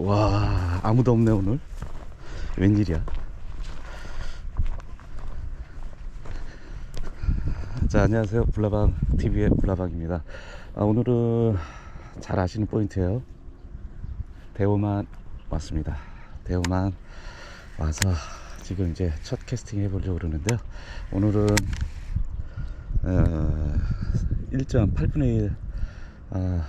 와 아무도 없네 오늘. 웬일이야. 자 안녕하세요. 불나방 TV의 불나방입니다. 아, 오늘은 잘 아시는 포인트예요. 대호만 왔습니다. 대호만 와서 지금 이제 첫 캐스팅 해보려고 그러는데요. 오늘은 어, 1.8분의 1 아,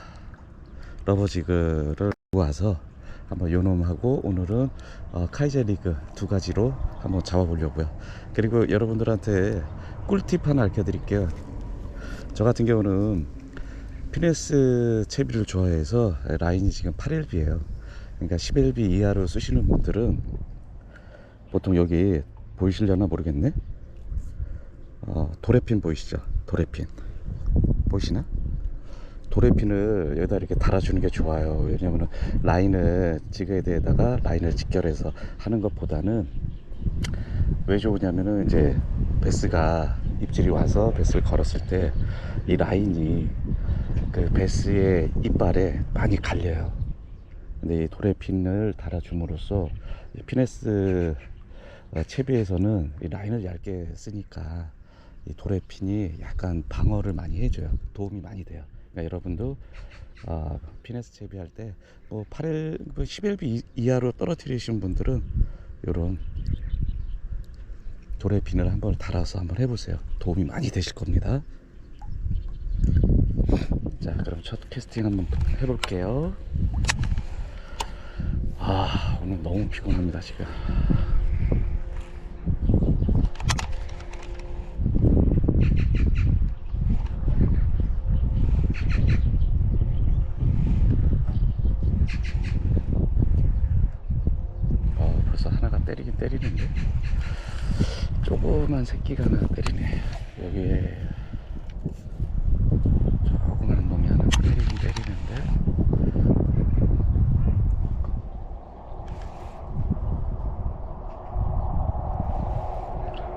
러버지그를 와서 한번 요놈하고 오늘은 어, 카이제 리그 두 가지로 한번 잡아보려고요. 그리고 여러분들한테 꿀팁 하나 알려드릴게요. 저 같은 경우는 피네스 채비를 좋아해서 라인이 지금 8LB예요. 그러니까 10LB 이하로 쓰시는 분들은 보통 여기 보이시려나 모르겠네. 어, 도레핀 보이시죠? 도레핀 보이시나? 도레핀을 여기다 이렇게 달아주는 게 좋아요. 왜냐면은 라인을 지그헤드에다가 라인을 직결해서 하는 것보다는 왜 좋으냐면은 이제 베스가 입질이 와서 베스를 걸었을 때 이 라인이 그 베스의 이빨에 많이 갈려요. 근데 이 도레핀을 달아줌으로써 이 피네스 어, 채비에서는 이 라인을 얇게 쓰니까 이 도레핀이 약간 방어를 많이 해줘요. 도움이 많이 돼요. 그러니까 여러분도 어, 피네스 때뭐 8일, 뭐 11비 이- 이하로 떨어뜨리신 분들은 이런 도레핀을 한번 달아서 한번 해보세요. 도움이 많이 되실 겁니다. 자, 그럼 첫 캐스팅 한번 해볼게요. 아, 오늘 너무 피곤합니다, 지금. 어, 벌써 하나가 때리긴 때리는데 조그만 새끼가 하나 때리네. 여기에 조그만 놈이 하나 때리긴 때리는데.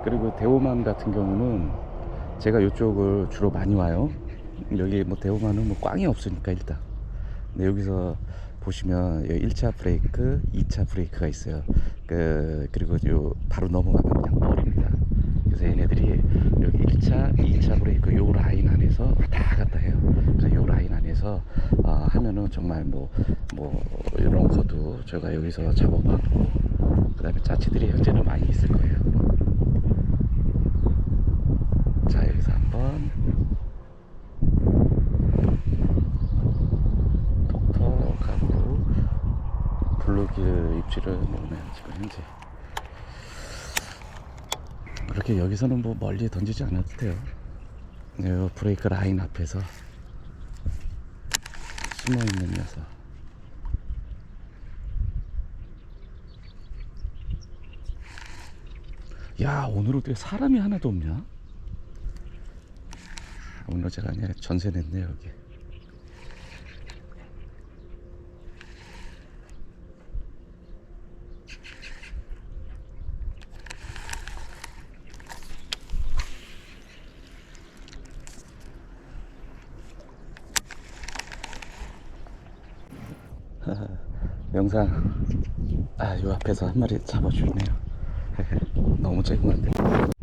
그리고 대호만 같은 경우는 제가 이쪽을 주로 많이 와요. 여기 뭐 대호만은 뭐 꽝이 없으니까 일단 근데 여기서 보시면 여기 1차 브레이크, 2차 브레이크가 있어요. 그 그리고 요 바로 넘어가면 그냥 머리입니다. 그래서 얘네들이 여기 1차, 2차 브레이크 요 라인 안에서 왔다 갔다 해요. 그래서 요 라인 안에서 아, 하면은 정말 뭐뭐 이런 것도 제가 여기서 잡아봤고 그다음에 짜치들이 현재는 많이 있을 거예요. 자 여기서 한번 톡톡하고 입질을 놓으면 지금 현재. 그렇게 여기서는 뭐 멀리 던지지 않아도 돼요. 이 브레이크 라인 앞에서 숨어 있는 녀석. 야 오늘 어떻게 사람이 하나도 없냐? 오늘 제가 그냥 전세 냈네 여기 영상. 아요 앞에서 한 마리 잡아주네요. 너무 죄송한데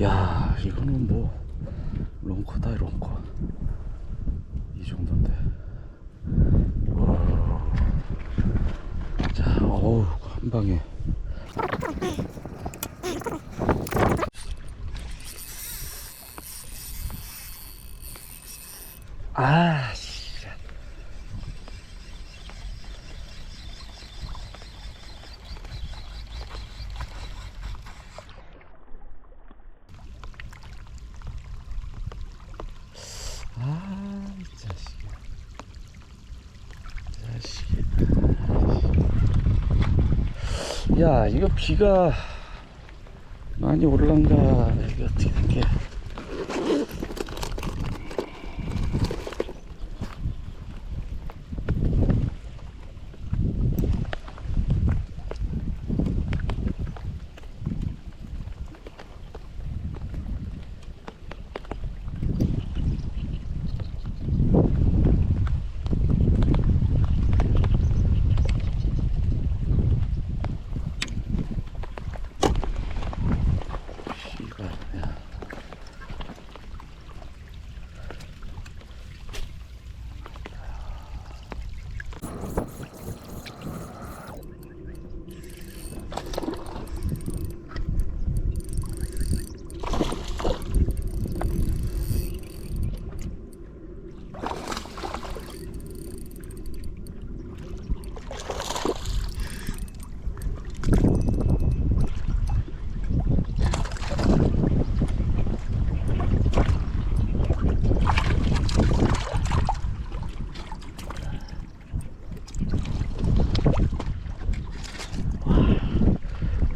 야 이거는 뭐 롱코다 롱코. 이 정도인데. 자 어우 한 방에. 야, 이거 비가 많이 올란가? 이게 어떻게 된 게? 씨발, 야.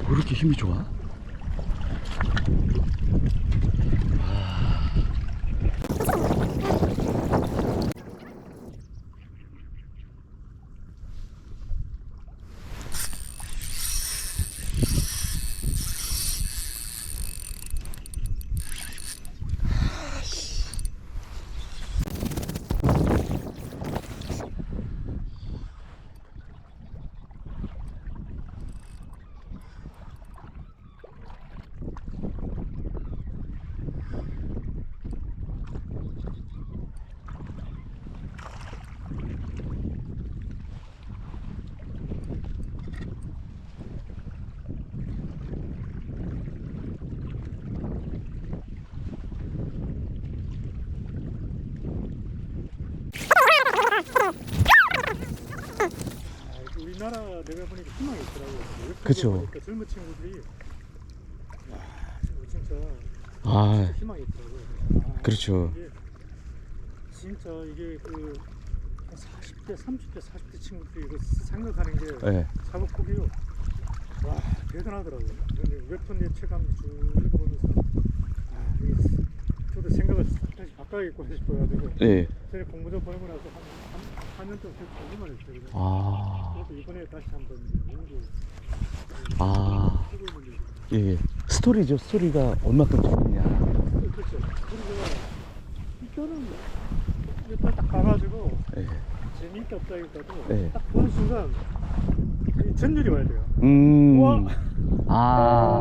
왜 이렇게 힘이 좋아? 아, 우리나라 내가 보니까 희망이 있더라고요. 그쵸. 보니까 젊은 친구들이 와 이거 진짜 아, 희망이 있더라고요. 아, 그렇죠. 이게 진짜 이게 그 40대, 30대, 40대 친구들이 이거 생각하는 게 예. 사고폭이요. 와 대단하더라고요. 근데 웹툰 예체감 쭉 읽어보면서 아 이게 저도 생각을 다시 바꿔야겠고 싶어가지고 예. 제가 공부 좀 보내고 나서 한, 한, 4년 동안 계속 공부만 했어요. 아, 그래서 이번에 다시 한번 연구 아, 하고 있는데 예. 스토리죠. 스토리가 얼마큼 재밌냐. 그렇죠. 그리고 이거는 일단 딱 봐가지고 예. 재미있다 없다기보다도 네. 딱 보는 순간 이 전율이 와야 돼요. 음. 우와. 아,